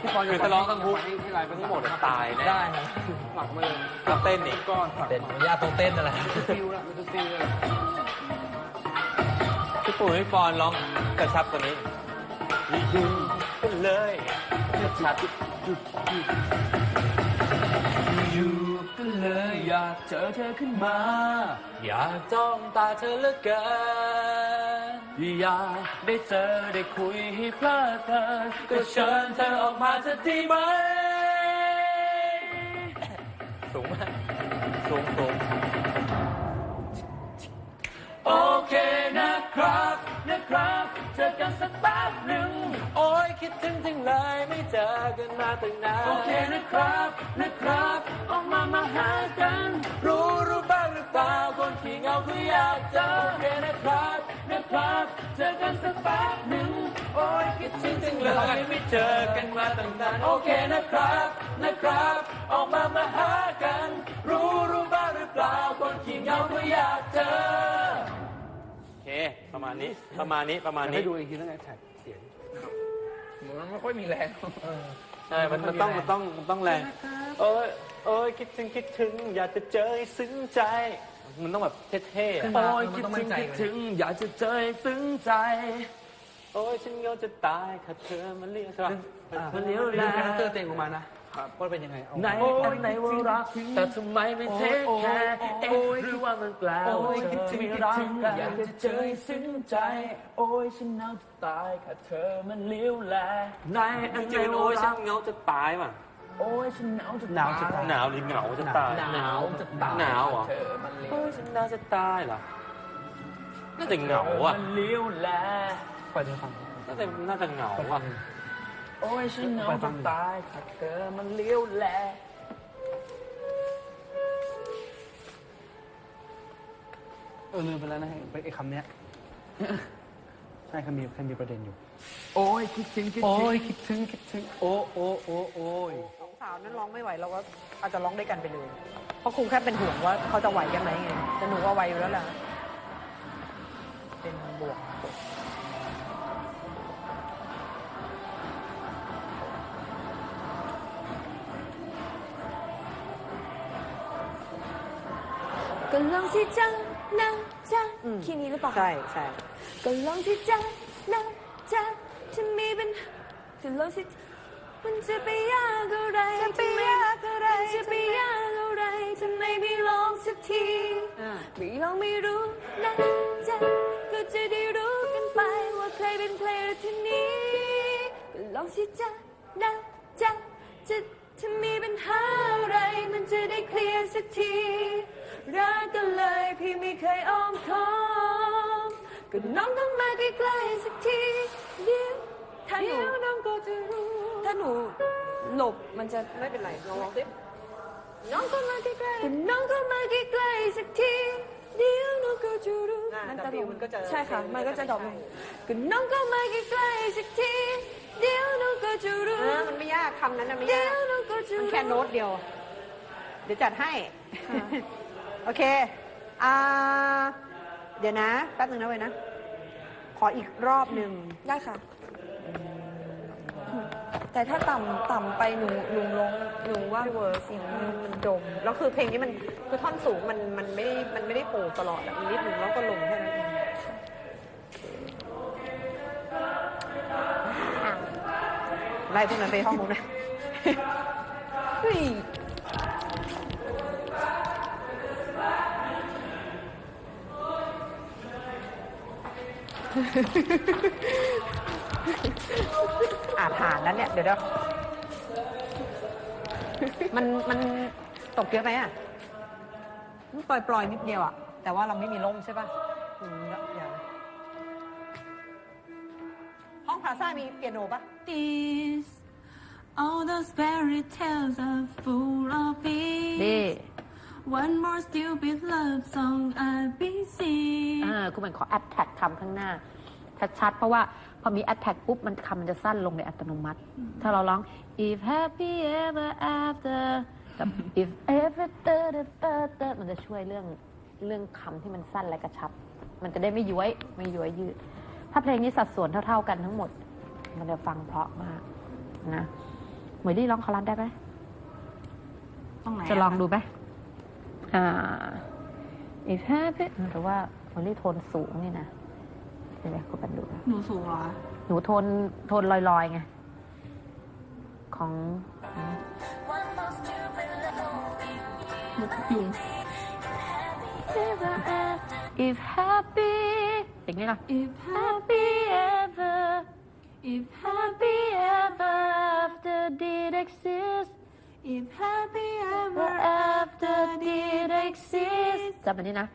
พี่ปอนคือถ้าร้องทั้งฮุกให้ให้ลายไปทั้งหมดตายแน่ได้นะหลักมาเลยก็เต้นอีกก้อนฝักเต้นยากตรงเต้นนั่นแหละฟิวละมันจะฟิวละพี่ปู่พี่ปอนร้องกระชับตัวนี้ยิงกันเลยกระชับอยู่กันเลยอยากเจอเธอขึ้นมา อยากจ้องตาเธอเหลือเกิน อยากได้เจอได้คุยให้เพลิดเพลินก็เชิญเธอออกมาจะดีไหม สูงมากสูงสูงโอเคนะครับนะครับ เจอกันสักแป๊บหนึ่งโอ้ยคิดถึงจังเลยไม่เจอกันมาตั้งนานโอเคนะครับนะครับ ออกมามาหากัน รู้รู้บ้างหรือเปล่าคนขี้เหงาคืออยากเจอโอเค นะครับเจอกันสักแป๊บหนึ่งโอ้ยคิดถึงจังเลยไม่เจอกันมาตั้งนานโอเคนะครับนะครับ ออกมามาหากัน รู้รู้บ้างหรือเปล่าคนขี้เหงาก็อยากเจอโอเค ประมาณนี้ประมาณนี้ประมาณให้นี้ดูอีกทีแล้วไงแท็กเสียงมันไม่ค่อยมีแรงใช่ มันมันต้องมันต้องมันต้องแรง เอ้ยเอ้ยคิดถึงคิดถึง อยากจะเจอให้ซึ้งใจ มันต้องแบบเท่ๆอะ โอ้ยคิดถึงคิดถึง อยากจะเจอให้ซึ้งใจ โอ้ยฉันเหงาจะตายขาดเธอมาเรียกใช่ปะมันเลี้ยวดูแลคาแรคเตอร์เต็งออกมานะว่าเป็นยังไงเอา ไหนอันไหนว่ารัก แต่ทำไมไม่เทคแคร์เอ๊ะหรือว่ามันแปลว่าเธอไม่รักกันอยากจะเจอให้ซึ้งใจ โอ้ยฉันหนาวจะตายค่ะเธอมันเลี้ยวแล ไหนอันไหนจืนโอ้ว่ายฉัรันกเหงาจะตายว่ะ โอ้ยฉันหนาวจะหนาวจะตายหนาวหรือเหงาจะตายหนาวจะตายหนาวเหรอเธอมันเลี้ยวโอ้ยฉันหนาวจะตายเหรอน่าจะเหงาอะมันเลี้ยวแลปล่อยเธอฟัง น่าจะน่าจะเหงาอะโอ้ยฉันหนาวจะตายค่ะเธอมันเลี้ยวแลเออลืมไปแล้วนะไอ้คำเนี้ยใช่คำมีคำมีประเด็นอยู่ โอ้ยคิดถึงคิดโอ้ถึง ยคิดถึงคิดถึงโอ้โอ้โอ้โอ้ย สองสาวนั้นร้องไม่ไหวเราก็อาจจะร้องด้วยกันไปเลย เพราะครูแค่เป็นห่วงว่าเขาจะไหวกันไหมไงแต่หนูว่าไหวอยู่แล้วแหละเป็นบวกก็ลองสิจ้านะจ้าคีย์นี้หรือเปล่าคะใช่ใช่ก็ลองสิจ้านะจ้าจะมีปัญหาก็ลองสิจ๊ะ มันจะไปยากอะไรจะไปยากอะไรจะไปยากอะไรทำไมไม่ลองสักทีอ่าไม่ลองไม่รู้นะจ๊ะก็จะได้รู้กันไปว่าใครเป็นใครละทีนี้ก็ลองสิจ้านะจ๊ะจะถ้ามีปัญหาอะไรมันจะได้เคลียร์สักทีรักกันเลยพี่ไม่เคยอ้อมค้อมก็น้องต้องมาใกล้ๆสักทีเดี๋ยวถ้าหนูน้องก็จะรู้ ถ้าหนูหลบมันจะไม่เป็นไรลองร้องสิน้องก็มาใกล้ๆก็น้องก็มาใกล้ๆสักทีเดี๋ยวน้องก็จะรู้อ่ามันตลกมันก็จะใช่ค่ะ มันก็จะดรอปลงก็น้องก็มาใกล้ๆสักทีเดี๋ยวน้องก็จะรู้ เออมันไม่ยากคำนั้นนะไม่เดี๋ยายกวน้องก็จะมันรู้ แค่โน้ตเดียว เดี๋ยวจัดให้ ค่ะ โอเค อ่า เดี๋ยวนะ แป๊บหนึ่งนะเว้ยนะ ขออีกรอบหนึ่งได้ค่ะ แต่ถ้าต่ำต่ำไปหนูหนูลงหนูว่าเสียงมันมันดมแล้วคือเพลงนี้มันคือท่อนสูงมันมันไม่ได้มันไม่ได้โผล่ตลอดอะมันนิดหนึ่งแล้วก็ลงแค่นั้นเองไล่พวกนั้นไปห้องนู้นนะเฮ้ย อาจผ่านแล้วเนี่ย เดี๋ยวเดี๋ยวมันมันตกเยอะไหมอะมันปล่อยปล่อยนิดเดียวอะ แต่ว่าเราไม่มีลมใช่ป่ะอืมเดี๋ยวเดี๋ยวห้องพลาซ่ามีเปียโนป่ะ These all those fairy tales are full of it. One more stupid love song I've been เอ seeing. อคือมันขอแอดแท็กคำข้างหน้า ชัดๆ เพราะว่าพอมีแอดแท็กปุ๊บมันคำมันจะสั้นลงในอัตโนมัติ ถ้าเราร้อง if happy ever after กับ if ever da da da da มันจะช่วยเรื่องเรื่องคำที่มันสั้นและกระชับ มันจะได้ไม่ย้วยไม่ย้วยยืด ถ้าเพลงนี้สัดส่วนเท่า ๆกันทั้งหมด มันจะฟังเพราะมากนะเหมยลี่ร้องคอรัสได้ไหมต้องไหนจะลองดูไหมอ่า if happy หรือว่าเหมยลี่โทนสูงนี่นะ เดี๋ยวคุณปันดูนะหนูสูงเหรอ หนูโทนโทนลอยๆไง ของยุง if happy อย่างนี้ล่ะ If happy ever if happy ever after did exist if happy ever ever after did exist จำอันนี้นะ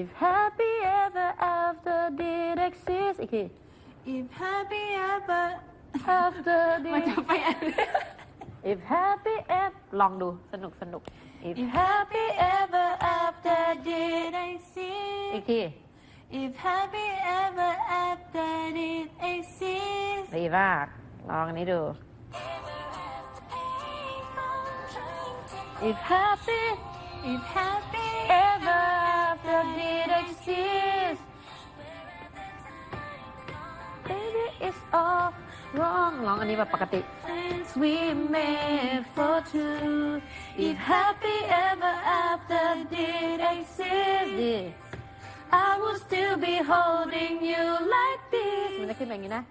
if happy ever after did exist อีกที if happy ever after มัน did จะไปอัน if happy ever ลองดูสนุกสนุก if happy ever after did exist อีกที if happy ever after did exist ดีมากลองอันนี้ดู if happy if happy ever after did exist baby it's all wrong ร้องอันนี้แบบปกติ since we made for two if happy ever after did exist ดี I will still be holding you like this มันจะขึ้นแบบนี้นะ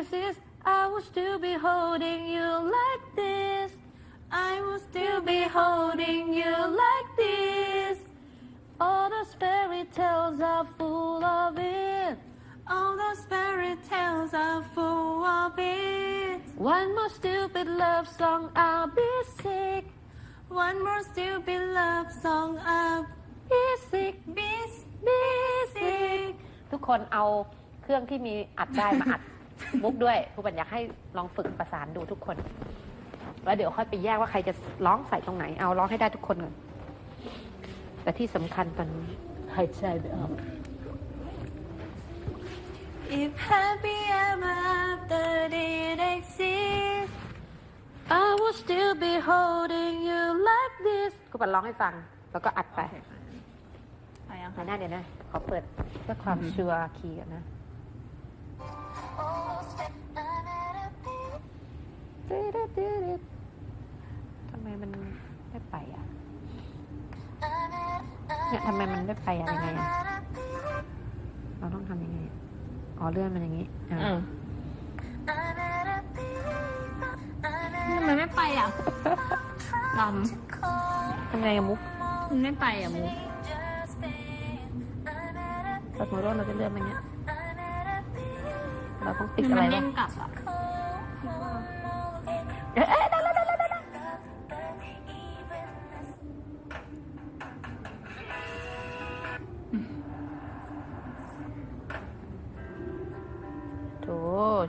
exist I will still be holding you like this I will still be holding you those fairy tales are full of it one more stupid love song I'll be sick one more stupid love song I'll be sick be be sick ทุกคนเอาเครื่องที่มีอัดได้มาอัด มุกด้วยครูบัญอยากให้ลองฝึกประสานดูทุกคน แล้วเดี๋ยวค่อยไปแยกว่าใครจะร้องใส่ตรงไหน เอาร้องให้ได้ทุกคนก่อนแต่ที่สำคัญตอนนี้หายใจไม่ออก if happy ever after did exist I will still be holding you like this ครูบัญร้องให้ฟัง แล้วก็อัดไปไปยังไหนหน้าเดี๋ยวนะ ขอเปิดเพื่อความชัวร์คีย์ก่อนนะทำไมมันไม่ไปอะเนี่ยทำไมมันไม่ไปอะยังไงอะ อ๋อเลื่อนมันอย่างนี้อะทำไมไม่ไปอะลทำไงอะมุกำมันไม่ไปอะมูสมมติว่าเราจะเลื่อนมันเนี้ยเราต้องติ๊กมันอะไรเด้วะงกลับอะ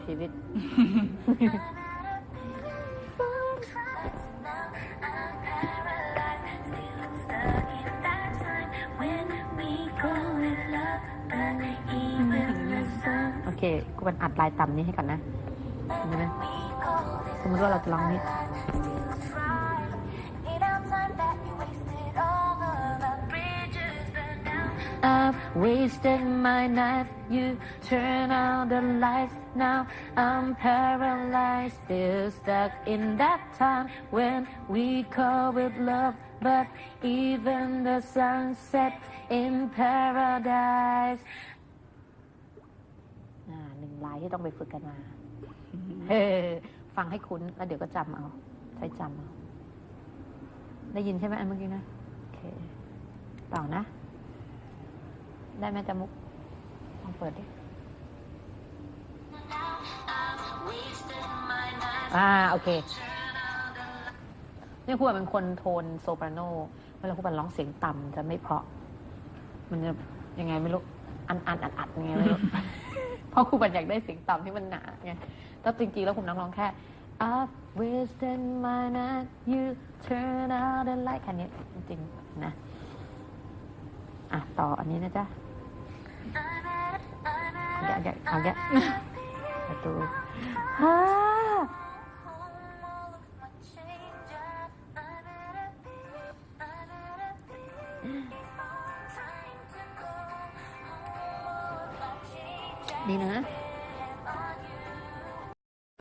ชีวิต โอเค กูมันอัดลายต่ำนี้ให้ก่อนนะเห็นไหมสมมติว่าเราจะลองนี้ I've wasted my life. You turn out the lights. Now I'm paralyzed, still stuck in that time when we call it love. But even the sunset in paradise. อ่าหนึ่งลายที่ต้องไปฝึกกันมาเฮ้ฟังให้คุ้น แล้วเดี๋ยวก็จำเอา ใช้จำเอา ได้ยินใช่ไหมอันเมื่อกี้นะ โอเค ต่อนะ ได้ไหมจามุกลองเปิดดิ อ่าโอเคเนี่ยครูเป็นคนโทนโซปราโนเวลาครูบันร้องเสียงต่ำจะไม่เพราะ มันจะยังไงไม่รู้อันอันอัดอัดยังไงไม่รู้เพราะครูบันอยากได้เสียงต่ำที่มันหนาไงแล้วจริงๆแล้วคุณน้องร้องแค่ I've wasted my night you turn out the light แค่นี้จริงๆนะอะต่ออันนี้นะจ๊ะเอาแกะเอาแกะเอาแกะประตู